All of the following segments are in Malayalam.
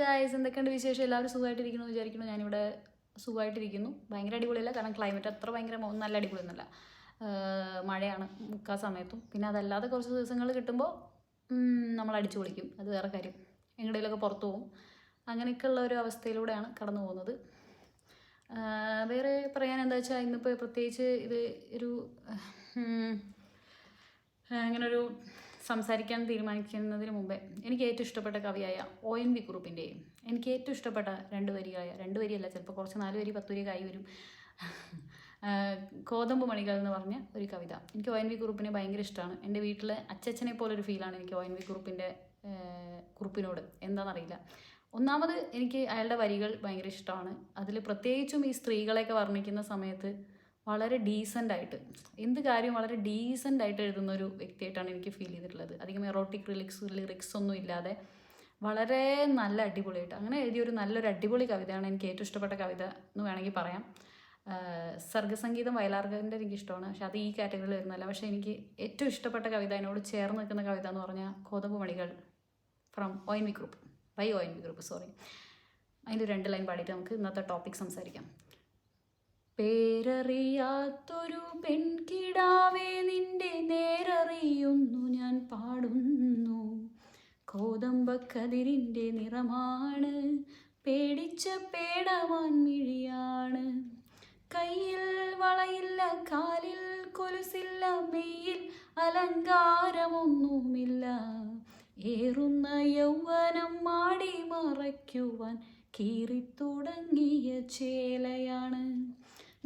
ഗായ്സ് എന്തൊക്കെയുണ്ട് വിശേഷം? എല്ലാവരും സുഖമായിട്ടിരിക്കുന്നു വിചാരിക്കുന്നു. ഞാനിവിടെ സുഖമായിട്ടിരിക്കുന്നു. ഭയങ്കര അടിപൊളിയല്ല കാരണം ക്ലൈമറ്റ് അത്ര ഭയങ്കര നല്ല അടിപൊളിയൊന്നുമല്ല. മഴയാണ് മുക്കാ സമയത്തും. പിന്നെ അതല്ലാതെ കുറച്ച് ദിവസങ്ങൾ കിട്ടുമ്പോൾ നമ്മൾ അടിച്ചു പൊളിക്കും. അത് വേറെ കാര്യം. എങ്ങടെയൊക്കെ പുറത്തു പോകും. അങ്ങനെയൊക്കെയുള്ള ഒരു അവസ്ഥയിലൂടെയാണ് കടന്നു പോകുന്നത്. വേറെ പറയാൻ എന്താ വെച്ചാൽ ഇന്നിപ്പോൾ പ്രത്യേകിച്ച് ഇത് ഒരു അങ്ങനൊരു സംസാരിക്കാൻ തീരുമാനിക്കുന്നതിന് മുമ്പേ എനിക്ക് ഏറ്റവും ഇഷ്ടപ്പെട്ട കവിയായ ഒ എൻ വി കുറുപ്പിന്റെയും എനിക്ക് ഏറ്റവും ഇഷ്ടപ്പെട്ട രണ്ട് വരിയായ രണ്ട് വരിയല്ല ചിലപ്പോൾ കുറച്ച് നാല് വരി പത്ത് വരി ആയി വരും. കോതമ്പ് മണികൾ എന്ന് പറഞ്ഞ ഒരു കവിത. എനിക്ക് ഒ എൻ വി കുറുപ്പിനെ ഭയങ്കര ഇഷ്ടമാണ്. എന്റെ വീട്ടിലെ അച്ചച്ചനെ പോലൊരു ഫീലാണ് എനിക്ക് ഒ എൻ വി കുറുപ്പിന്റെ കുറുപ്പിനോട്. എന്താണെന്നറിയില്ല. ഒന്നാമത് എനിക്ക് അയാളുടെ വരികൾ ഭയങ്കര ഇഷ്ടമാണ്. അതിൽ പ്രത്യേകിച്ചും ഈ സ്ത്രീകളെയൊക്കെ വർണിക്കുന്ന സമയത്ത് വളരെ ഡീസന്റ് ആയിട്ട്. എന്ത് കാര്യവും വളരെ ഡീസന്റ് ആയിട്ട് എഴുതുന്ന ഒരു വ്യക്തിയായിട്ടാണ് എനിക്ക് ഫീൽ ചെയ്തിട്ടുള്ളത്. അധികം എറോട്ടിക് റിലിക്സ് ലിറിക്സ് ഒന്നും ഇല്ലാതെ വളരെ നല്ല അടിപൊളിയായിട്ട്. അങ്ങനെ എഴുതിയ ഒരു നല്ലൊരു അടിപൊളി കവിതയാണ് എനിക്ക് ഏറ്റവും ഇഷ്ടപ്പെട്ട കവിത എന്ന് വേണമെങ്കിൽ പറയാം. സർഗസംഗീതം വയലാർഗന്റെ എനിക്ക് ഇഷ്ടമാണ്. പക്ഷെ അത് ഈ കാറ്റഗറിയിൽ വരുന്നല്ല പക്ഷേ എനിക്ക് ഏറ്റവും ഇഷ്ടപ്പെട്ട കവിത എന്നോട് ചേർന്ന് നിൽക്കുന്ന കവിത എന്ന് പറഞ്ഞാൽ കോതമ്പ് മണികൾ from O N V group by V group sorry അതിന്റെ രണ്ട് ലൈൻ പാടിയിട്ട് നമുക്ക് ഇന്നത്തെ ടോപ്പിക് സംസാരിക്കാം. പേരറിയാത്തൊരു പെൺകിടാവേ നിന്റെ നേരറിയുന്നു ഞാൻ പാടുന്നു. കോതമ്പക്കതിരിന്റെ നിറമാണ് പേടിച്ച പേടവാൻ മിഴിയാണ്. കയ്യിൽ വളയില്ല കാലിൽ കൊലുസില്ല മെയ്യിൽ അലങ്കാരമൊന്നുമില്ല. ഏറുന്ന യൗവനം മാടി മറയ്ക്കുവാൻ കീറിത്തുടങ്ങിയ ചേലയാണ്.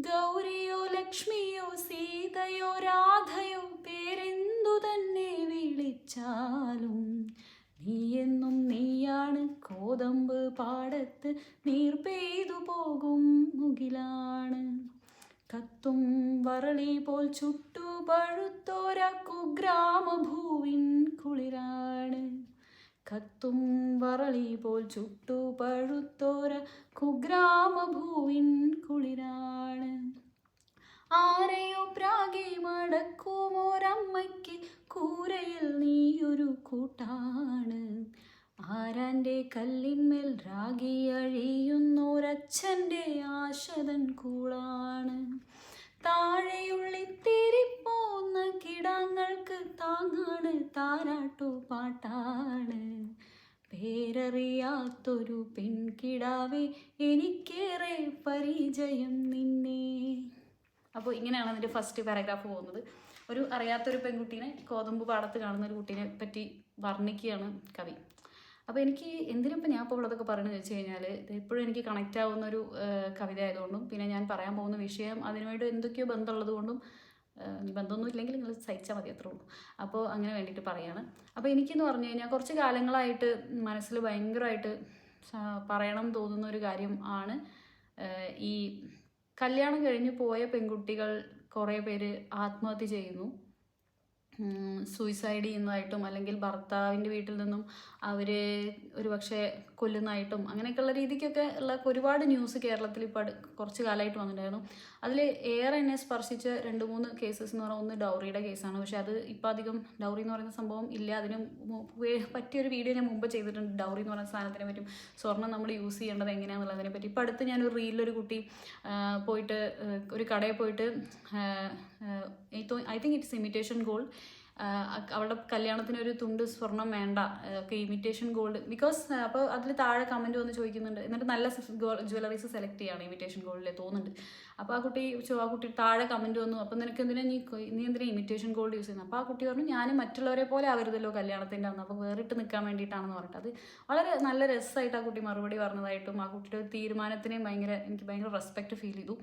ഗൗരിയോ ലക്ഷ്മിയോ സീതയോ രാധയോ പേരെന്തു തന്നെ വിളിച്ചാലും? നീ എന്നും നീയാണ് കോതമ്പ് പാടത്ത് നീർ പെയ്തു പോകും മുകിലാണ്. കത്തും വരളി പോൽ ചുട്ടു പഴുത്തോര കുഗ്രാമഭൂവിൻ കുളിരാണ്. കത്തും വറളി പോൽ ചുട്ടു പഴുത്തോര കുഗ്രാമഭൂവിൻ കുളിരാണ്. ആരെയോ പ്രാകെ മടക്കുമോരമ്മയ്ക്ക് കൂരയിൽ നീയൊരു കൂട്ടാണ്. ആരാന്റെ കല്ലിന്മേൽ രാഗി അഴിയുന്നോരച്ഛന്റെ ആശതൻ കൂളാണ്. താഴെയുള്ളിത്തിരിപ്പ് താങ്ങാണ് താരാട്ടു പാട്ടാണ്. പേരറിയാത്തൊരു പെൺകിടാവേ എനിക്കേറെ പരിചയം നിന്നെ. അപ്പോൾ ഇങ്ങനെയാണ് അതിന്റെ ഫസ്റ്റ് പാരഗ്രാഫ് പോകുന്നത്. ഒരു അറിയാത്തൊരു പെൺകുട്ടീനെ കോതമ്പ് പാടത്ത് കാണുന്ന ഒരു കുട്ടീനെ പറ്റി വർണിക്കുകയാണ് കവി. അപ്പോൾ എനിക്ക് എന്തിനിപ്പോൾ ഞാൻ ഇപ്പോൾ ഇതൊക്കെ പറയുന്നത് വെച്ച് കഴിഞ്ഞാൽ എപ്പോഴും എനിക്ക് കണക്റ്റ് ആവുന്ന ഒരു കവിത ആയതുകൊണ്ടും പിന്നെ ഞാൻ പറയാൻ പോകുന്ന വിഷയം അതിനുമായിട്ട് എന്തൊക്കെയോ ബന്ധമുള്ളത് കൊണ്ടും ഇനി ബന്ധമൊന്നും ഇല്ലെങ്കിൽ നിങ്ങൾ സഹിച്ചാൽ മതി അത്രേ ഉള്ളൂ. അപ്പോൾ അങ്ങനെ വേണ്ടിയിട്ട് പറയാണ്. അപ്പോൾ എനിക്കെന്ന് പറഞ്ഞു കഴിഞ്ഞാൽ കുറച്ച് കാലങ്ങളായിട്ട് മനസ്സിൽ ഭയങ്കരമായിട്ട് പറയണം തോന്നുന്ന ഒരു കാര്യം ആണ്. ഈ കല്യാണം കഴിഞ്ഞ് പോയ പെൺകുട്ടികൾ കുറേ പേര് ആത്മഹത്യ ചെയ്യുന്നു. സൂയിസൈഡ് ചെയ്യുന്നതായിട്ടും അല്ലെങ്കിൽ ഭർത്താവിന്റെ വീട്ടിൽ നിന്നും അവർ ഒരു പക്ഷേ കൊല്ലുന്നതായിട്ടും അങ്ങനെയൊക്കെയുള്ള രീതിക്കൊക്കെ ഉള്ള ഒരുപാട് ന്യൂസ് കേരളത്തിൽ ഇപ്പോൾ കുറച്ച് കാലമായിട്ട് വന്നിട്ടുണ്ടായിരുന്നു. അതിൽ ഏറെ എന്നെ സ്പർശിച്ച രണ്ട് മൂന്ന് കേസസ് എന്ന് പറഞ്ഞാൽ ഒന്ന് ഡൗറിയുടെ കേസാണ് പക്ഷേ അത് ഇപ്പോൾ അധികം ഡൗറി എന്ന് പറയുന്ന സംഭവം ഇല്ല. അതിന് പറ്റിയൊരു വീഡിയോ ഞാൻ മുമ്പ് ചെയ്തിട്ടുണ്ട്. ഡൗറി എന്ന് പറയുന്ന സാധനത്തിനെ പറ്റും സ്വർണം നമ്മൾ യൂസ് ചെയ്യേണ്ടത് എങ്ങനെയാണെന്നുള്ളതിനെ പറ്റി. ഇപ്പോൾ അടുത്ത് ഞാനൊരു റീലിലൊരു കുട്ടി പോയിട്ട് ഒരു കടയിൽ പോയിട്ട് I think it's imitation gold അവളുടെ കല്യാണത്തിന് ഒരു തുണ്ട് സ്വർണം വേണ്ട ഒക്കെ ഇമിറ്റേഷൻ ഗോൾഡ് ബിക്കോസ് അപ്പോൾ അതിൽ താഴെ കമന്റ് വന്ന് ചോദിക്കുന്നുണ്ട്. എന്നിട്ട് നല്ല ജ്വല്ലറീസ് സെലക്ട് ചെയ്യാണ് ഇമിറ്റേഷൻ ഗോൾഡിൽ തോന്നുന്നുണ്ട്. അപ്പോൾ ആ കുട്ടി ആ കുട്ടി താഴെ കമന്റ് വന്നു. അപ്പോൾ നിനക്ക് എന്തിനാ നീ നീ എന്തിനാ ഇമിറ്റേഷൻ ഗോൾഡ് യൂസ് ചെയ്യുന്നത് അപ്പോൾ ആ കുട്ടി പറഞ്ഞു ഞാൻ മറ്റുള്ളവരെ പോലെ ആവരുതല്ലോ കല്യാണത്തിന്റെ അന്ന്. അപ്പോൾ വേറിട്ട് നിൽക്കാൻ വേണ്ടിയിട്ടാണെന്ന് പറഞ്ഞിട്ട്. അത് വളരെ നല്ല രസമായിട്ട് ആ കുട്ടി മറുപടി പറഞ്ഞതായിട്ടും ആ കുട്ടിയുടെ തീരുമാനത്തിനെയും ഭയങ്കര എനിക്ക് ഭയങ്കര റെസ്പെക്റ്റ് ഫീൽ ചെയ്തു.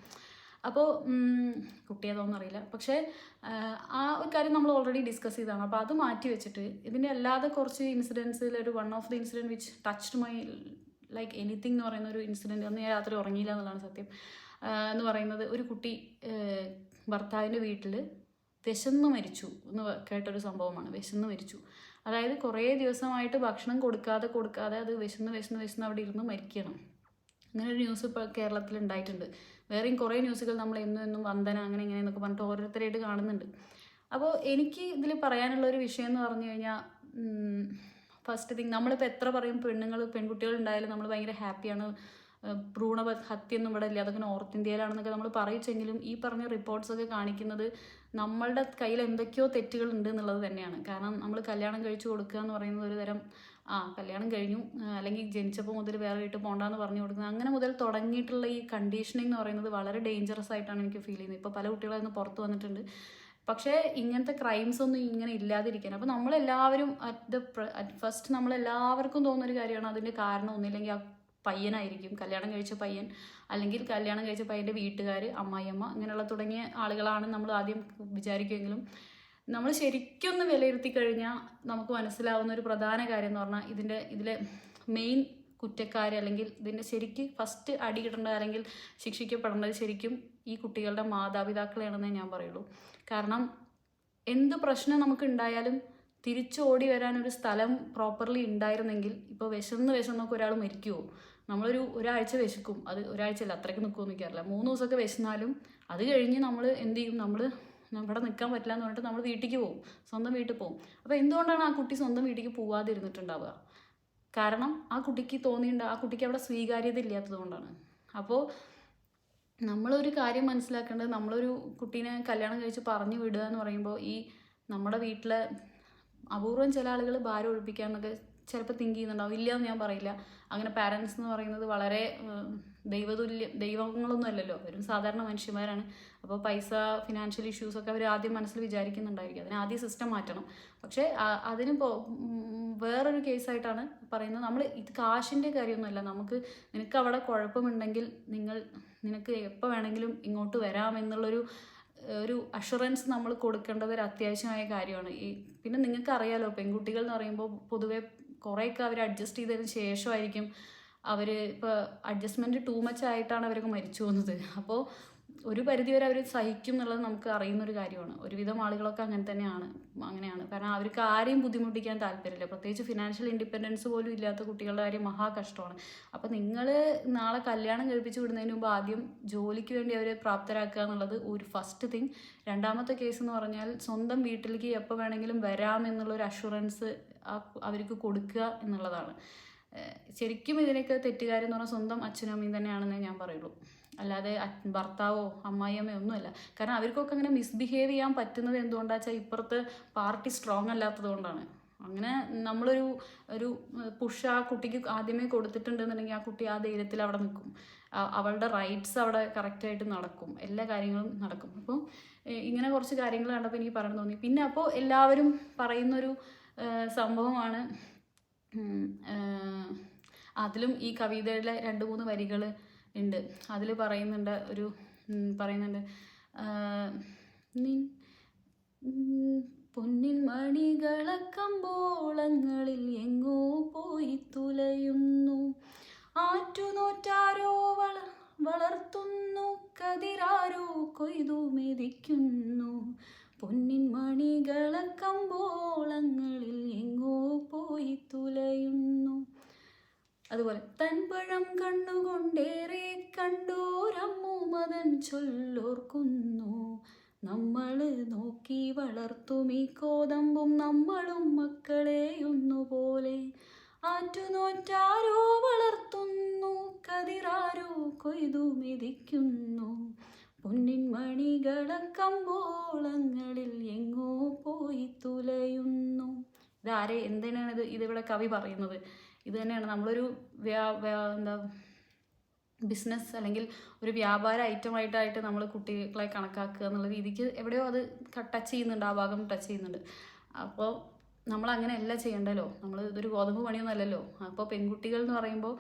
അപ്പോൾ കുട്ടി അതൊന്നും അറിയില്ല പക്ഷേ ആ ഒരു കാര്യം നമ്മൾ ഓൾറെഡി ഡിസ്കസ് ചെയ്തതാണ്. അപ്പോൾ അത് മാറ്റി വെച്ചിട്ട് ഇതിന്റെ അല്ലാതെ കുറച്ച് ഇൻസിഡൻസിൽ ഒരു one of the incident which touched my like anything എന്ന് പറയുന്ന ഒരു ഇൻസിഡന്റ് അന്ന് ഞാൻ രാത്രി ഉറങ്ങിയില്ല എന്നുള്ളതാണ് സത്യം. എന്ന് പറയുന്നത് ഒരു കുട്ടി ഭർത്താവിന്റെ വീട്ടിൽ വിശന്ന് മരിച്ചു എന്ന് കേട്ടൊരു സംഭവമാണ്. വിശന്ന് മരിച്ചു. അതായത് കുറേ ദിവസമായിട്ട് ഭക്ഷണം കൊടുക്കാതെ കൊടുക്കാതെ അത് വിശന്ന് വിശന്ന് വിശന്ന് അവിടെ ഇരുന്ന് മരിക്കണം. അങ്ങനെ ഒരു ന്യൂസ് ഇപ്പോൾ കേരളത്തിൽ ഉണ്ടായിട്ടുണ്ട്. വേറെയും കുറേ ന്യൂസുകൾ നമ്മൾ എന്നും എന്നും വന്ദന അങ്ങനെ ഇങ്ങനെ എന്നൊക്കെ പറഞ്ഞിട്ട് ഓരോരുത്തരായിട്ട് കാണുന്നുണ്ട്. അപ്പോൾ എനിക്ക് ഇതിൽ പറയാനുള്ള ഒരു വിഷയം എന്ന് പറഞ്ഞു കഴിഞ്ഞാൽ ഫസ്റ്റ് തിങ് നമ്മളിപ്പോൾ എത്ര പറയും പെണ്ണുങ്ങൾ പെൺകുട്ടികൾ ഉണ്ടായാലും നമ്മൾ ഭയങ്കര ഹാപ്പിയാണ് ഭ്രൂണ ഹത്യൊന്നും ഇവിടെ ഇല്ല. അതൊക്കെ നോർത്ത് ഇന്ത്യയിലാണെന്നൊക്കെ നമ്മൾ പറയിച്ചെങ്കിലും ഈ പറഞ്ഞ റിപ്പോർട്ട്സ് ഒക്കെ കാണിക്കുന്നത് നമ്മളുടെ കയ്യിൽ എന്തൊക്കെയോ തെറ്റുകൾ ഉണ്ട് എന്നുള്ളത് തന്നെയാണ്. കാരണം നമ്മൾ കല്യാണം കഴിച്ചു കൊടുക്കുക എന്ന് പറയുന്നത് ഒരു തരം ആ കല്യാണം കഴിഞ്ഞു. അല്ലെങ്കിൽ ജനിച്ചപ്പോൾ മുതൽ വേറെ വീട്ടിൽ പോകണ്ടെന്ന് പറഞ്ഞു കൊടുക്കുന്നത്. അങ്ങനെ മുതൽ തുടങ്ങിയിട്ടുള്ള ഈ കണ്ടീഷനിങ് എന്ന് പറയുന്നത് വളരെ ഡേഞ്ചറസ് ആയിട്ടാണ് എനിക്ക് ഫീൽ ചെയ്യുന്നത്. ഇപ്പോൾ പല കുട്ടികളും അതിന് പുറത്ത് വന്നിട്ടുണ്ട്. പക്ഷേ ഇങ്ങനത്തെ ക്രൈംസ് ഒന്നും ഇങ്ങനെ ഇല്ലാതിരിക്കാൻ. അപ്പോൾ നമ്മളെല്ലാവരും അറ്റ് ദ അറ്റ് ഫസ്റ്റ് നമ്മളെല്ലാവർക്കും തോന്നുന്നൊരു കാര്യമാണ് അതിന്റെ കാരണം ഒന്നില്ലെങ്കിൽ ആ പയ്യനായിരിക്കും. കല്യാണം കഴിച്ച പയ്യൻ അല്ലെങ്കിൽ കല്യാണം കഴിച്ച പയ്യന്റെ വീട്ടുകാർ അമ്മായിയമ്മ അങ്ങനെയുള്ള തുടങ്ങിയ ആളുകളാണ് നമ്മൾ ആദ്യം വിചാരിക്കുമെങ്കിലും നമ്മൾ ശരിക്കൊന്ന് വിലയിരുത്തി കഴിഞ്ഞാൽ നമുക്ക് മനസ്സിലാവുന്ന ഒരു പ്രധാന കാര്യം എന്ന് പറഞ്ഞാൽ ഇതിന്റെ ഇതിലെ മെയിൻ കുറ്റക്കാർ അല്ലെങ്കിൽ ഇതിന്റെ ശരിക്ക് ഫസ്റ്റ് അടി കിട്ടേണ്ട അല്ലെങ്കിൽ ശിക്ഷിക്കപ്പെടേണ്ടത് ശരിക്കും ഈ കുട്ടികളുടെ മാതാപിതാക്കളെയാണെന്നേ ഞാൻ പറയുള്ളൂ. കാരണം എന്ത് പ്രശ്നം നമുക്ക് ഉണ്ടായാലും തിരിച്ചോടി വരാൻ ഒരു സ്ഥലം പ്രോപ്പർലി ഉണ്ടായിരുന്നെങ്കിൽ ഇപ്പോൾ വിശന്ന് വിശന്നൊക്കെ ഒരാൾ മരിക്കുമോ നമ്മളൊരു ഒരാഴ്ച വിശക്കും. അത് ഒരാഴ്ച ഒരാഴ്ചയല്ല അത്രയ്ക്ക് നിൽക്കുമെന്ന് എനിക്കറിയില്ല. മൂന്ന് ദിവസമൊക്കെ വിശന്നാലും അത് കഴിഞ്ഞ് നമ്മൾ എന്ത് ചെയ്യും? നമ്മൾ ഇവിടെ നിൽക്കാൻ പറ്റില്ല എന്ന് പറഞ്ഞിട്ട് നമ്മൾ വീട്ടിലേക്ക് പോകും സ്വന്തം വീട്ടിൽ പോകും. അപ്പോൾ എന്തുകൊണ്ടാണ് ആ കുട്ടി സ്വന്തം വീട്ടിലേക്ക് പോവാതിരുന്നിട്ടുണ്ടാവുക? കാരണം ആ കുട്ടിക്ക് തോന്നിയിട്ടുണ്ട് ആ കുട്ടിക്ക് അവിടെ സ്വീകാര്യത ഇല്ലാത്തത് കൊണ്ടാണ്. അപ്പോൾ നമ്മളൊരു കാര്യം മനസ്സിലാക്കേണ്ടത് നമ്മളൊരു കുട്ടീനെ കല്യാണം കഴിച്ച് പറഞ്ഞു വിടുക എന്ന് പറയുമ്പോൾ ഈ നമ്മുടെ വീട്ടിലെ അപൂർവം ചില ആളുകൾ ഭാരം ഒഴിപ്പിക്കാന്നൊക്കെ ചിലപ്പോൾ തിങ്ക് ചെയ്യുന്നുണ്ടാവും. ഇല്ല എന്ന് ഞാൻ പറയില്ല. അങ്ങനെ പാരൻസ് എന്ന് പറയുന്നത് വളരെ ദൈവതുല്യം ദൈവങ്ങളൊന്നും അല്ലല്ലോ. അവരും സാധാരണ മനുഷ്യന്മാരാണ്. അപ്പോൾ പൈസ ഫിനാൻഷ്യൽ ഇഷ്യൂസ് ഒക്കെ അവർ ആദ്യം മനസ്സിൽ വിചാരിക്കുന്നുണ്ടായിരിക്കും. അതിന് ആദ്യം സിസ്റ്റം മാറ്റണം. പക്ഷേ അതിന് വേറൊരു കേസായിട്ടാണ് പറയുന്നത്. നമ്മൾ ഇത് കാശിന്റെ കാര്യമൊന്നുമല്ല. നമുക്ക് നിനക്ക് അവിടെ കുഴപ്പമുണ്ടെങ്കിൽ നിങ്ങൾ നിനക്ക് എപ്പോൾ വേണമെങ്കിലും ഇങ്ങോട്ട് വരാമെന്നുള്ളൊരു ഒരു അഷുറൻസ് നമ്മൾ കൊടുക്കേണ്ടത് ഒരു അത്യാവശ്യമായ കാര്യമാണ്. ഈ പിന്നെ നിങ്ങൾക്ക് അറിയാലോ പെൺകുട്ടികൾ എന്ന് പറയുമ്പോൾ പൊതുവെ കുറേയൊക്കെ അവർ അഡ്ജസ്റ്റ് ചെയ്തതിന് ശേഷമായിരിക്കും അവർ ഇപ്പോൾ അഡ്ജസ്റ്റ്മെന്റ് ടൂ മച്ച് ആയിട്ടാണ് അവരൊക്കെ മരിച്ചു പോകുന്നത്. അപ്പോൾ ഒരു പരിധി വരെ അവർ സഹിക്കും എന്നുള്ളത് നമുക്ക് അറിയുന്ന ഒരു കാര്യമാണ്. ഒരുവിധം ആളുകളൊക്കെ അങ്ങനെ തന്നെയാണ് അങ്ങനെയാണ്. കാരണം അവർക്ക് ആരെയും ബുദ്ധിമുട്ടിക്കാൻ താല്പര്യമില്ല. പ്രത്യേകിച്ച് ഫിനാൻഷ്യൽ ഇൻഡിപെൻഡൻസ് പോലും ഇല്ലാത്ത കുട്ടികളുടെ കാര്യം മഹാ കഷ്ടമാണ്. അപ്പോൾ നിങ്ങൾ നാളെ കല്യാണം കഴിപ്പിച്ച് വിടുന്നതിന് മുമ്പ് ആദ്യം ജോലിക്ക് വേണ്ടി അവരെ പ്രാപ്തരാക്കുക എന്നുള്ളത് ഒരു ഫസ്റ്റ് തിങ് രണ്ടാമത്തെ കേസ് എന്ന് പറഞ്ഞാൽ സ്വന്തം വീട്ടിലേക്ക് എപ്പോൾ വേണമെങ്കിലും വരാമെന്നുള്ളൊരു അഷുറൻസ് അവർക്ക് കൊടുക്കുക എന്നുള്ളതാണ്. ശരിക്കും ഇതിനൊക്കെ തെറ്റുകാരെന്ന് പറഞ്ഞാൽ സ്വന്തം അച്ഛനും അമ്മയും തന്നെയാണെന്നേ ഞാൻ പറയുള്ളൂ. അല്ലാതെ ഭർത്താവോ അമ്മായിയമ്മയോ ഒന്നുമല്ല. കാരണം അവർക്കൊക്കെ അങ്ങനെ മിസ്ബിഹേവ് ചെയ്യാൻ പറ്റുന്നത് എന്തുകൊണ്ടാ വെച്ചാൽ ഇപ്പുറത്ത് പാർട്ടി സ്ട്രോങ് അല്ലാത്തത് കൊണ്ടാണ്. അങ്ങനെ നമ്മളൊരു ഒരു പുഷ് ആ കുട്ടിക്ക് ആദ്യമേ കൊടുത്തിട്ടുണ്ടെന്നുണ്ടെങ്കിൽ ആ കുട്ടി ആ ധൈര്യത്തിൽ അവിടെ നിൽക്കും. അവളുടെ റൈറ്റ്സ് അവിടെ കറക്റ്റായിട്ട് നടക്കും. എല്ലാ കാര്യങ്ങളും നടക്കും. അപ്പോൾ ഇങ്ങനെ കുറച്ച് കാര്യങ്ങൾ കണ്ടപ്പോൾ എനിക്ക് പറഞ്ഞു തോന്നി. പിന്നെ അപ്പോൾ എല്ലാവരും പറയുന്നൊരു സംഭവമാണ് അതിലും ഈ കവിതയിലെ രണ്ട് മൂന്ന് വരികൾ ഉണ്ട്. അതിൽ പറയുന്നുണ്ട് ഒരു പറയുന്നുണ്ട് നിൻ പൊന്നിൻ മണികളക്കമ്പോളങ്ങളിൽ എങ്ങോ പോയി തുലയുന്നു. ആറ്റുനോറ്റാരോ വള വളർത്തുന്നു കതിരാരോ കൊയ്തു മെതിക്കുന്നു. പൊന്നിൻ മണികളക്കമ്പോളങ്ങളിൽ എങ്ങോ പോയി തുലയുന്നു അതുപോലെ തൻപഴം കണ്ണുകൊണ്ടേറെ കണ്ടോരമ്മു മതൻ ചൊല്ലോർക്കുന്നു. നമ്മൾ നോക്കി വളർത്തും ഈ കോതമ്പും നമ്മളും മക്കളെയൊന്നുപോലെ ആറ്റുനോറ്റാരോ വളർത്തുന്നു കതിരാരോ കൊയ്തു മെതിക്കുന്നു. പൊന്നിൻ മണികളക്കമ്പോളങ്ങളിൽ എങ്ങോ പോയി തുലയുന്നു. ഇതാരെ എന്തിനാണ് ഇത് ഇതിവിടെ കവി പറയുന്നത്? ഇത് തന്നെയാണ് നമ്മളൊരു വ്യാ എന്താ ബിസിനസ് അല്ലെങ്കിൽ ഒരു വ്യാപാര ഐറ്റമായിട്ടായിട്ട് നമ്മൾ കുട്ടികളെ കണക്കാക്കുക എന്നുള്ള രീതിക്ക് എവിടെയോ അത് ടച്ച് ചെയ്യുന്നുണ്ട് ആ ഭാഗം ടച്ച് ചെയ്യുന്നുണ്ട്. അപ്പോൾ നമ്മൾ അങ്ങനെയല്ല ചെയ്യേണ്ടല്ലോ. നമ്മൾ ഇതൊരു ഗോതമ്പ് പണിയൊന്നുമല്ലല്ലോ അപ്പോൾ പെൺകുട്ടികൾ എന്ന് പറയുമ്പോൾ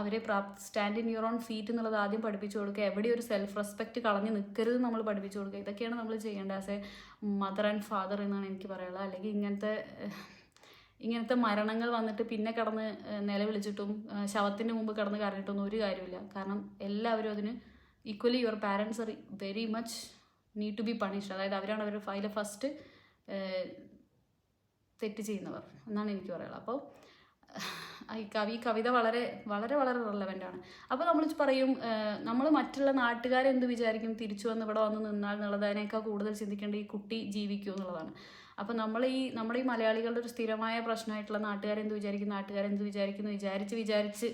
അവരെ പ്രാ stand in your own feet എന്നുള്ളത് ആദ്യം പഠിപ്പിച്ചു കൊടുക്കുക. എവിടെ ഒരു സെൽഫ് റെസ്പെക്റ്റ് കളഞ്ഞ് നിൽക്കരുത് നമ്മൾ പഠിപ്പിച്ചു കൊടുക്കുക. ഇതൊക്കെയാണ് നമ്മൾ ചെയ്യേണ്ടത്. As a mother and father എന്നാണ് എനിക്ക് പറയാനുള്ളത്. അല്ലെങ്കിൽ ഇങ്ങനത്തെ ഇങ്ങനത്തെ മരണങ്ങൾ വന്നിട്ട് പിന്നെ കടന്ന് നിലവിളിച്ചിട്ടും ശവത്തിന് മുമ്പ് കടന്ന് കരഞ്ഞിട്ടൊന്നും ഒരു കാര്യമില്ല. കാരണം എല്ലാവരും അതിന് equally your parents are very much need to be punished അതായത് അവരാണ് അവരുടെ ഫൈലെ ഫസ്റ്റ് തെറ്റ് ചെയ്യുന്നവർ എന്നാണ് എനിക്ക് പറയാനുള്ളത്. അപ്പോൾ ഈ കവി കവിത വളരെ വളരെ വളരെ റെലവന്റ് ആണ്. അപ്പോൾ നമ്മൾ പറയും നമ്മൾ മറ്റുള്ള നാട്ടുകാരെന്ത് വിചാരിക്കും? തിരിച്ചു വന്ന് ഇവിടെ വന്ന് നിന്നാൽ എന്നുള്ളതിനേക്കാൾ കൂടുതൽ ചിന്തിക്കേണ്ട ഈ കുട്ടി ജീവിക്കൂ എന്നുള്ളതാണ്. അപ്പോൾ നമ്മൾ ഈ നമ്മുടെ ഈ മലയാളികളുടെ ഒരു സ്ഥിരമായ പ്രശ്നമായിട്ടുള്ള നാട്ടുകാരെന്ത് വിചാരിക്കും? നാട്ടുകാരെന്ത് വിചാരിക്കുന്നു? വിചാരിച്ച് വിചാരിച്ച്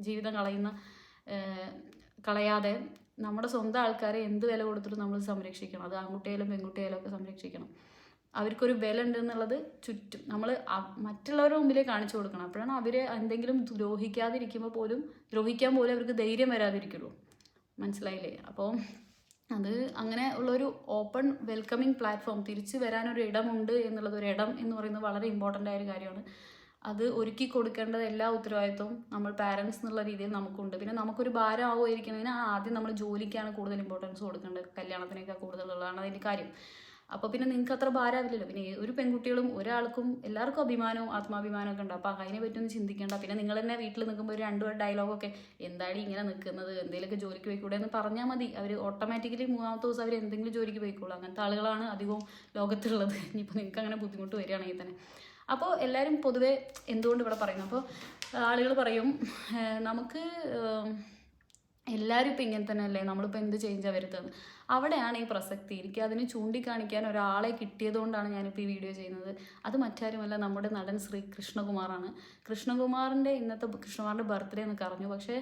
ജീവിതം കളയുന്ന കളയാതെ നമ്മുടെ സ്വന്തം ആൾക്കാരെ എന്ത് വില കൊടുത്തിട്ടും നമ്മൾ സംരക്ഷിക്കണം. അത് ആൺകുട്ടിയായാലും പെൺകുട്ടിയായാലും ഒക്കെ സംരക്ഷിക്കണം. അവർക്കൊരു വില ഉണ്ട് എന്നുള്ളത് ചുറ്റും നമ്മൾ മറ്റുള്ളവരുടെ മുമ്പിലേ കാണിച്ചു കൊടുക്കണം. അപ്പോഴാണ് അവരെ എന്തെങ്കിലും ദ്രോഹിക്കാതിരിക്കുമ്പോൾ പോലും ദ്രോഹിക്കാൻ പോലും അവർക്ക് ധൈര്യം വരാതിരിക്കുള്ളൂ. മനസ്സിലായില്ലേ? അപ്പോൾ അത് അങ്ങനെ ഉള്ളൊരു ഓപ്പൺ വെൽക്കമിങ് പ്ലാറ്റ്ഫോം തിരിച്ചു വരാനൊരു ഇടമുണ്ട് എന്നുള്ളത് ഒരു ഇടം എന്ന് പറയുന്നത് വളരെ ഇമ്പോർട്ടന്റ് ആയ ഒരു കാര്യമാണ്. അത് ഒരുക്കി കൊടുക്കേണ്ടത് എല്ലാ ഉത്തരവാദിത്വവും നമ്മൾ പാരൻസ് എന്നുള്ള രീതിയിൽ നമുക്കുണ്ട്. പിന്നെ നമുക്കൊരു ഭാരം ആവുമായിരിക്കുന്നതിന് ആദ്യം നമ്മൾ ജോലിക്കാണ് കൂടുതൽ ഇമ്പോർട്ടൻസ് കൊടുക്കേണ്ടത്. കല്യാണത്തിനേക്കാൾ കൂടുതലുള്ളതാണ് അതിന്റെ കാര്യം. അപ്പോൾ പിന്നെ നിങ്ങൾക്ക് അത്ര ഭാരമാവില്ലല്ലോ പിന്നെ ഒരു പെൺകുട്ടികളും ഒരാൾക്കും എല്ലാവർക്കും അഭിമാനവും ആത്മാഭിമാനവും ഒക്കെ ഉണ്ട്. അപ്പോൾ അതിനെ പറ്റിയൊന്നും ചിന്തിക്കേണ്ട. പിന്നെ നിങ്ങൾ തന്നെ വീട്ടിൽ നിൽക്കുമ്പോൾ ഒരു രണ്ടു ഡയലോഗൊക്കെ എന്താണ് ഇങ്ങനെ നിൽക്കുന്നത് എന്തെങ്കിലുമൊക്കെ ജോലിക്ക് പോയിക്കൂടെ എന്ന് പറഞ്ഞാൽ മതി. അവർ ഓട്ടോമാറ്റിക്കലി മൂന്നാമത്തെ ദിവസം അവർ എന്തെങ്കിലും ജോലിക്ക് പോയിക്കോളൂ. അങ്ങനത്തെ ആളുകളാണ് അധികവും ലോകത്തുള്ളത്. ഇനിയിപ്പോൾ നിങ്ങൾക്ക് അങ്ങനെ ബുദ്ധിമുട്ട് വരികയാണെങ്കിൽ തന്നെ. അപ്പോൾ എല്ലാവരും പൊതുവെ എന്തുകൊണ്ട് ഇവിടെ പറയുന്നു? അപ്പോൾ ആളുകൾ പറയും നമുക്ക് എല്ലാവരും ഇപ്പം ഇങ്ങനെ തന്നെ അല്ലേ നമ്മളിപ്പോൾ എന്ത് ചേഞ്ചാണ് വരുത്തുന്നത് അവിടെയാണ് ഈ പ്രസക്തി. എനിക്ക് അതിന് ചൂണ്ടിക്കാണിക്കാൻ ഒരാളെ കിട്ടിയതുകൊണ്ടാണ് ഞാനിപ്പോൾ ഈ വീഡിയോ ചെയ്യുന്നത്. അത് മറ്റാരുമല്ല നമ്മുടെ നടൻ ശ്രീ കൃഷ്ണകുമാറാണ്. കൃഷ്ണകുമാറിന്റെ ഇന്നത്തെ കൃഷ്ണകുമാറിന്റെ ബർത്ത്ഡേ എന്നൊക്കെ അറിഞ്ഞു. പക്ഷേ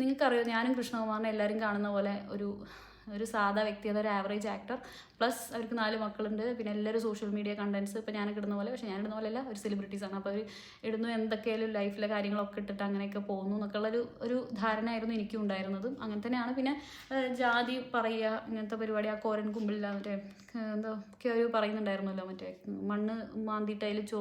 നിങ്ങൾക്കറിയോ ഞാനും കൃഷ്ണകുമാറിനെ എല്ലാവരും കാണുന്ന പോലെ ഒരു ഒരു സാധാ വ്യക്തി അതൊരു ആവറേജ് ആക്ടർ പ്ലസ് അവർക്ക് നാല് മക്കളുണ്ട്. പിന്നെ എല്ലാവരും സോഷ്യൽ മീഡിയ കണ്ടൻസ് ഇപ്പോൾ ഞാനൊക്കെ ഇടുന്ന പോലെ പക്ഷേ ഞാൻ ഇടുന്ന പോലെയല്ല ഒരു സെലിബ്രിറ്റീസ് ആണ്. അപ്പോൾ അവർ ഇടുന്നു എന്തൊക്കെയായാലും ലൈഫിലെ കാര്യങ്ങളൊക്കെ ഇട്ടിട്ട് അങ്ങനെയൊക്കെ പോകുന്നു എന്നൊക്കെയുള്ളൊരു ഒരു ധാരണയായിരുന്നു എനിക്കും ഉണ്ടായിരുന്നത്. അങ്ങനെ തന്നെയാണ്. പിന്നെ ജാതി പറയുക ഇങ്ങനത്തെ പരിപാടി ആ കോരൻ കുമ്പിളില്ല മറ്റേ ഒക്കെ ഒരു പറയുന്നുണ്ടായിരുന്നല്ലോ മറ്റേ മണ്ണ് മാന്തിയിട്ട് അതിൽ ചോ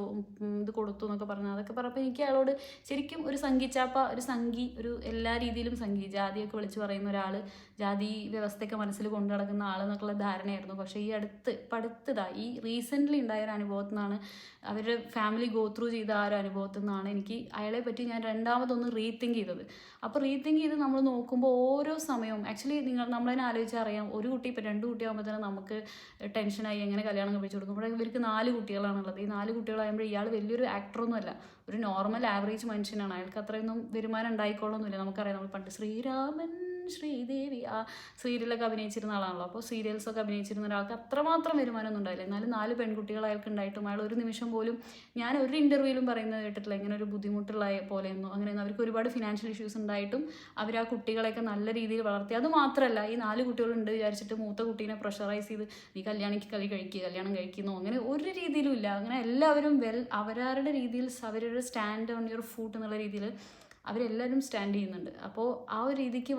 ഇത് കൊടുത്തു എന്നൊക്കെ പറഞ്ഞു അതൊക്കെ പറഞ്ഞപ്പോൾ എനിക്ക് അയാളോട് ശരിക്കും ഒരു സംഘിച്ചാപ്പ ഒരു സംഘി ഒരു എല്ലാ രീതിയിലും സംഘി ജാതിയൊക്കെ വിളിച്ച് പറയുന്ന ഒരാൾ ജാതി വ്യവസ്ഥയൊക്കെ മനസ്സിൽ കൊണ്ടു നടക്കുന്ന ആളെന്നൊക്കെയുള്ള ധാരണയായിരുന്നു. പക്ഷേ ഈ അടുത്ത് പടുത്തതാ ഈ റീസെന്റ്ലി ഉണ്ടായ ഒരു അനുഭവത്തിൽ നിന്നാണ് അവരുടെ ഫാമിലി ഗോ ത്രൂ ചെയ്ത ആ ഒരു അനുഭവത്തിൽ നിന്നാണ് എനിക്ക് അയാളെ പറ്റി ഞാൻ രണ്ടാമതൊന്ന് റീതിങ്ക് ചെയ്തത്. അപ്പോൾ റീതിങ്ക് ചെയ്ത് നമ്മൾ നോക്കുമ്പോൾ ഓരോ സമയവും ആക്ച്വലി നിങ്ങൾ നമ്മളതിനെ ആലോചിച്ചാൽ അറിയാം ഒരു കുട്ടി ഇപ്പം രണ്ട് കുട്ടിയാകുമ്പോൾ തന്നെ നമുക്ക് ടെൻഷനായി എങ്ങനെ കല്യാണം കഴിച്ചു കൊടുക്കും. ഇവിടെ ഇവർക്ക് നാല് കുട്ടികളാണുള്ളത്. ഈ നാല് കുട്ടികളാകുമ്പോൾ ഇയാൾ വലിയൊരു ആക്ടറൊന്നുമല്ല ഒരു നോർമൽ ആവറേജ് മനുഷ്യനാണ്. അയാൾക്ക് അത്രയൊന്നും വരുമാനം ഉണ്ടായിക്കോളൊന്നുമില്ല നമുക്കറിയാം നമ്മൾ പണ്ട് ശ്രീരാമൻ ശ്രീദേവി ആ സീരിയലൊക്കെ അഭിനയിച്ചിരുന്ന ആളാണല്ലോ. അപ്പോൾ സീരിയൽസൊക്കെ അഭിനയിച്ചിരുന്ന ഒരാൾക്ക് അത്രമാത്രം വരുമാനമൊന്നും ഉണ്ടായില്ല. എന്നാലും നാല് പെൺകുട്ടികൾ അയാൾക്ക് ഉണ്ടായിട്ടും അയാൾ ഒരു നിമിഷം പോലും ഞാൻ ഒരു ഇന്റർവ്യൂവിലും പറയുന്നത് കേട്ടിട്ടില്ല. ഇങ്ങനെ ഒരു ബുദ്ധിമുട്ടുള്ള പോലെയൊന്നും. അങ്ങനെ അവർക്ക് ഒരുപാട് ഫിനാൻഷ്യൽ ഇഷ്യൂസ് ഉണ്ടായിട്ടും അവർ ആ കുട്ടികളെയൊക്കെ നല്ല രീതിയിൽ വളർത്തി. അത് മാത്രമല്ല ഈ നാല് കുട്ടികളുണ്ട് വിചാരിച്ചിട്ട് മൂത്ത കുട്ടീനെ പ്രഷറൈസ് ചെയ്ത് നീ കല്യാണിക്ക് കളി കഴിക്കുക കല്യാണം കഴിക്കുന്നു? അങ്ങനെ ഒരു രീതിയിലും ഇല്ല. അങ്ങനെ എല്ലാവരും വെൽ അവരവരുടെ രീതിയിൽ അവരൊരു സ്റ്റാൻഡ് ഓൺ യുവർ ഫുഡ് എന്നുള്ള രീതിയിൽ അവരെല്ലാവരും സ്റ്റാൻഡ് ചെയ്യുന്നുണ്ട്. അപ്പോൾ ആ ഒരു രീതിക്ക്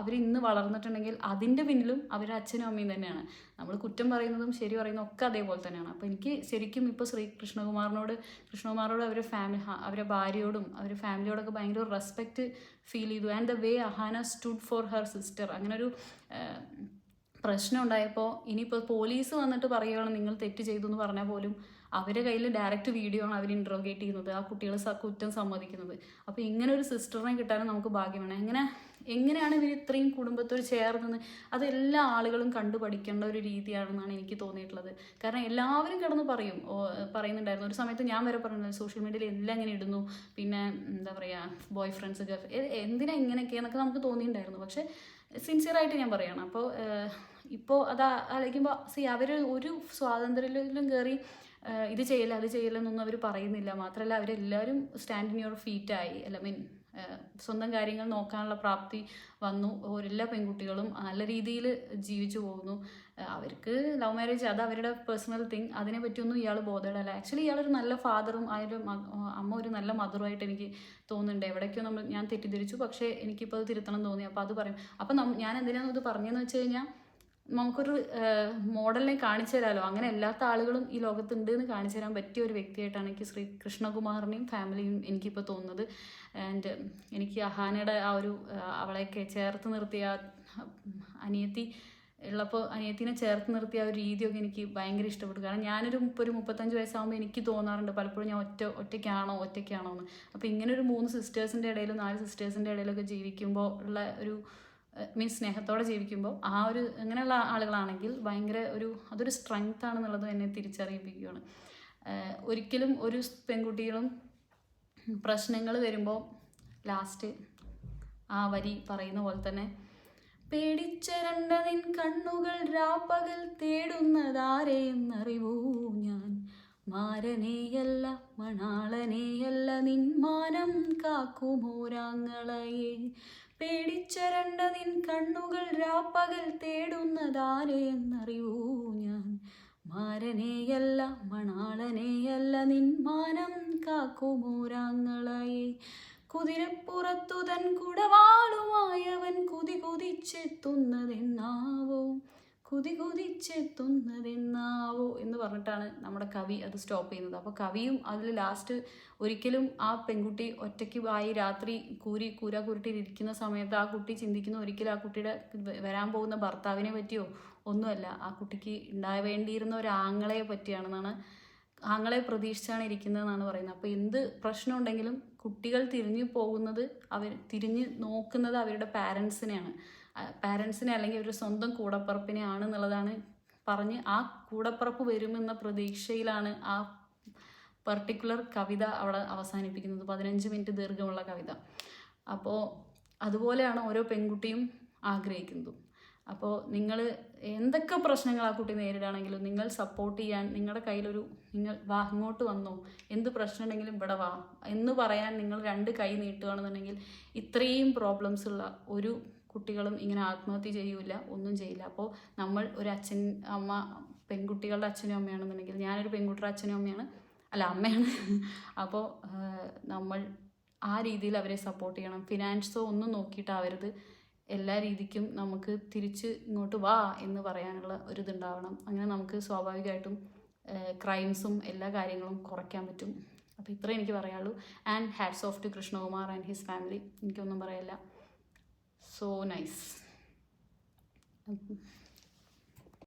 അവർ ഇന്ന് വളർന്നിട്ടുണ്ടെങ്കിൽ അതിന്റെ പിന്നിലും അവരുടെ അച്ഛനും അമ്മയും തന്നെയാണ്. നമ്മൾ കുറ്റം പറയുന്നതും ശരി പറയുന്നതും ഒക്കെ അതേപോലെ തന്നെയാണ്. അപ്പോൾ എനിക്ക് ശരിക്കും ഇപ്പോൾ ശ്രീ കൃഷ്ണകുമാറിനോട് കൃഷ്ണകുമാറോട് അവരുടെ ഫാമിലി അവരുടെ ഭാര്യയോടും അവരുടെ ഫാമിലിയോടൊക്കെ ഭയങ്കര റെസ്പെക്റ്റ് ഫീൽ ചെയ്തു. And the way Ahaana stood for her sister അങ്ങനെ ഒരു പ്രശ്നം ഉണ്ടായപ്പോൾ ഇനിയിപ്പോൾ പോലീസ് വന്നിട്ട് പറയുകയാണ് നിങ്ങൾ തെറ്റ് ചെയ്തു എന്ന് പറഞ്ഞാൽ പോലും അവരുടെ കയ്യിൽ ഡയറക്റ്റ് വീഡിയോ ആണ് അവർ ഇൻട്രോഗേറ്റ് ചെയ്യുന്നത്. ആ കുട്ടികൾ കുറ്റം സമ്മതിക്കുന്നത്. അപ്പോൾ ഇങ്ങനെ ഒരു സിസ്റ്ററിനെ കിട്ടാനും നമുക്ക് ഭാഗ്യമാണ് എങ്ങനെ എങ്ങനെയാണ് ഇവർ ഇത്രയും കുടുംബത്തോട് ചേർന്നത്? അത് എല്ലാ ആളുകളും കണ്ടു പഠിക്കേണ്ട ഒരു രീതിയാണെന്നാണ് എനിക്ക് തോന്നിയിട്ടുള്ളത്. കാരണം എല്ലാവരും കിടന്ന് പറയും. പറയുന്നുണ്ടായിരുന്നു. ഒരു സമയത്ത് ഞാൻ വരെ പറഞ്ഞത് സോഷ്യൽ മീഡിയയിൽ എല്ലാം ഇങ്ങനെ ഇടുന്നു. പിന്നെ എന്താ പറയുക ബോയ് ഫ്രണ്ട്സ് ഗേൾ എന്തിനാ ഇങ്ങനെയൊക്കെയെന്നൊക്കെ നമുക്ക് തോന്നിയിട്ടുണ്ടായിരുന്നു. പക്ഷേ സിൻസിയറായിട്ട് ഞാൻ പറയണം. അപ്പോൾ ഇപ്പോൾ അത് ആലോചിക്കുമ്പോൾ സി അവർ ഒരു സ്വാതന്ത്ര്യത്തിലും കയറി ഇത് ചെയ്യില്ല അത് ചെയ്യില്ല എന്നൊന്നും അവർ പറയുന്നില്ല. മാത്രമല്ല അവരെല്ലാവരും സ്റ്റാൻഡ് ഇൻ യുവർ ഫീറ്റായി അല്ല മീൻ സ്വന്തം കാര്യങ്ങൾ നോക്കാനുള്ള പ്രാപ്തി വന്നു. എല്ലാ പെൺകുട്ടികളും നല്ല രീതിയിൽ ജീവിച്ചു പോകുന്നു. അവർക്ക് ലവ് മാരേജ് അത് അവരുടെ പേഴ്സണൽ തിങ് അതിനെ പറ്റിയൊന്നും ഇയാൾ ബോധേഡല്ല ആക്ച്വലി ഇയാളൊരു നല്ല ഫാദറും ആയൊരു അമ്മ ഒരു നല്ല മദറുമായിട്ട് എനിക്ക് തോന്നുന്നുണ്ട്. എവിടേക്കോ നമ്മൾ ഞാൻ തെറ്റിദ്ധരിച്ചു. പക്ഷേ എനിക്കിപ്പോൾ അത് തിരുത്തണം തോന്നി. അപ്പോൾ അത് പറയും. അപ്പം ഞാൻ എന്തിനാണെന്ന് ഇത് പറഞ്ഞതെന്ന് വെച്ച് കഴിഞ്ഞാൽ നമുക്കൊരു മോഡലിനെ കാണിച്ചു തരാമല്ലോ അങ്ങനെ അല്ലാത്ത ആളുകളും ഈ ലോകത്തുണ്ട് എന്ന് കാണിച്ചു തരാൻ പറ്റിയ ഒരു വ്യക്തിയായിട്ടാണ് എനിക്ക് ശ്രീ കൃഷ്ണകുമാറിനെയും ഫാമിലിയും എനിക്കിപ്പോൾ തോന്നുന്നത്. ആൻഡ് എനിക്ക് അഹാനയുടെ ആ ഒരു അവളെയൊക്കെ ചേർത്ത് നിർത്തിയ അനിയത്തി ഉള്ളപ്പോൾ അനിയത്തിനെ ചേർത്ത് നിർത്തിയ ഒരു രീതിയൊക്കെ എനിക്ക് ഭയങ്കര ഇഷ്ടപ്പെട്ടു കാരണം ഞാനൊരു മുപ്പൊരു മുപ്പത്തഞ്ച് വയസ്സാകുമ്പോൾ എനിക്ക് തോന്നാറുണ്ട് പലപ്പോഴും ഞാൻ ഒറ്റ ഒറ്റയ്ക്കാണോ ഒറ്റയ്ക്കാണോ എന്ന് അപ്പോൾ ഇങ്ങനെ ഒരു മൂന്ന് സിസ്റ്റേഴ്സിന്റെ ഇടയിലും നാല് സിസ്റ്റേഴ്സിന്റെ ഇടയിലൊക്കെ ജീവിക്കുമ്പോൾ ഉള്ള ഒരു മീൻസ് സ്നേഹത്തോടെ ജീവിക്കുമ്പോൾ ആ ഒരു അങ്ങനെയുള്ള ആളുകളാണെങ്കിൽ ഭയങ്കര ഒരു അതൊരു സ്ട്രെങ്ത് ആണെന്നുള്ളത് എന്നെ തിരിച്ചറിയിപ്പിക്കുകയാണ്. ഒരിക്കലും ഒരു പെൺകുട്ടികളും പ്രശ്നങ്ങൾ വരുമ്പോൾ ലാസ്റ്റ് ആ വരി പറയുന്ന പോലെ തന്നെ പേടിച്ചരണ്ടതിൻ കണ്ണുകൾ രാപ്പകൽ തേടുന്നതാരെയെന്നറിവോ ഞാൻ. മാരനെയല്ല മണാളനെയല്ല നിൻ മാനം കാക്കുമോരാങ്ങളയെ പേടിച്ചരണ്ട നിൻ കണ്ണുകൾ രാപ്പകൽ തേടുന്നതാരെയെന്നറിയൂ ഞാൻ. മാരനെയല്ല മണാളനെയല്ല നിൻ മാനം കാക്കുമൂരാങ്ങളായി കുതിരപ്പുറത്തു തൻ കുടവാളുമായവൻ കുതി കുതിച്ചെത്തുന്നതെന്നാവോ കുതി കുതിച്ചെത്തുന്നതെന്നാവോ എന്ന് പറഞ്ഞിട്ടാണ് നമ്മുടെ കവി അത് സ്റ്റോപ്പ് ചെയ്യുന്നത്. അപ്പോൾ കവിയും അതിൽ ലാസ്റ്റ് ഒരിക്കലും ആ പെൺകുട്ടി ഒറ്റയ്ക്ക് ആയി രാത്രി കൂരി കൂര കുരുട്ടിലിരിക്കുന്ന സമയത്ത് ആ കുട്ടി ചിന്തിക്കുന്ന ഒരിക്കലും ആ കുട്ടിയുടെ വരാൻ പോകുന്ന ഭർത്താവിനെ പറ്റിയോ ഒന്നുമല്ല. ആ കുട്ടിക്ക് ഉണ്ടായ വേണ്ടിയിരുന്ന ഒരു ആങ്ങളെ പറ്റിയാണെന്നാണ് ആങ്ങളെ പ്രതീക്ഷിച്ചാണ് ഇരിക്കുന്നതെന്നാണ് പറയുന്നത്. അപ്പോൾ എന്ത് പ്രശ്നം ഉണ്ടെങ്കിലും കുട്ടികൾ തിരിഞ്ഞു പോകുന്നത് അവർ തിരിഞ്ഞ് നോക്കുന്നത് അവരുടെ പാരൻസിനെയാണ് പാരൻസിനെ അല്ലെങ്കിൽ ഒരു സ്വന്തം കൂടപ്പുറപ്പിനെ ആണ് എന്നുള്ളതാണ് പറഞ്ഞ് ആ കൂടപ്പുറപ്പ് വരുമെന്ന പ്രതീക്ഷയിലാണ് ആ പർട്ടിക്കുലർ കവിത അവിടെ അവസാനിപ്പിക്കുന്നത്. പതിനഞ്ച് മിനിറ്റ് ദീർഘമുള്ള കവിത. അപ്പോൾ അതുപോലെയാണ് ഓരോ പെൺകുട്ടിയും ആഗ്രഹിക്കുന്നതും. അപ്പോൾ നിങ്ങൾ എന്തൊക്കെ പ്രശ്നങ്ങൾ ആ കുട്ടി നേരിടുകയാണെങ്കിലും നിങ്ങൾ സപ്പോർട്ട് ചെയ്യാൻ നിങ്ങളുടെ കയ്യിലൊരു നിങ്ങൾ വാ ഇങ്ങോട്ട് വന്നോ എന്ത് പ്രശ്നം ഉണ്ടെങ്കിലും ഇവിടെ വാ എന്ന് പറയാൻ നിങ്ങൾ രണ്ട് കൈ നീട്ടുകയാണെന്നുണ്ടെങ്കിൽ ഇത്രയും പ്രോബ്ലംസ് ഉള്ള ഒരു കുട്ടികളും ഇങ്ങനെ ആത്മഹത്യ ചെയ്യൂല ഒന്നും ചെയ്യില്ല. അപ്പോൾ നമ്മൾ ഒരു അച്ഛൻ അമ്മ പെൺകുട്ടികളുടെ അച്ഛനും അമ്മയാണെന്നുണ്ടെങ്കിൽ ഞാനൊരു പെൺകുട്ടിയുടെ അച്ഛനും അമ്മയാണ് അല്ല അമ്മയാണ്. അപ്പോൾ നമ്മൾ ആ രീതിയിൽ അവരെ സപ്പോർട്ട് ചെയ്യണം. ഫിനാൻസോ ഒന്നും നോക്കിയിട്ടാവരുത്. എല്ലാ രീതിക്കും നമുക്ക് തിരിച്ച് ഇങ്ങോട്ട് വാ എന്ന് പറയാനുള്ള ഒരു ഇതുണ്ടാവണം അങ്ങനെ നമുക്ക് സ്വാഭാവികമായിട്ടും ക്രൈംസും എല്ലാ കാര്യങ്ങളും കുറയ്ക്കാൻ പറ്റും. അപ്പോൾ ഇത്രേ എനിക്ക് പറയാനുള്ളൂ. And hats off to Krishnakumar and his family എനിക്കൊന്നും പറയില്ല. So nice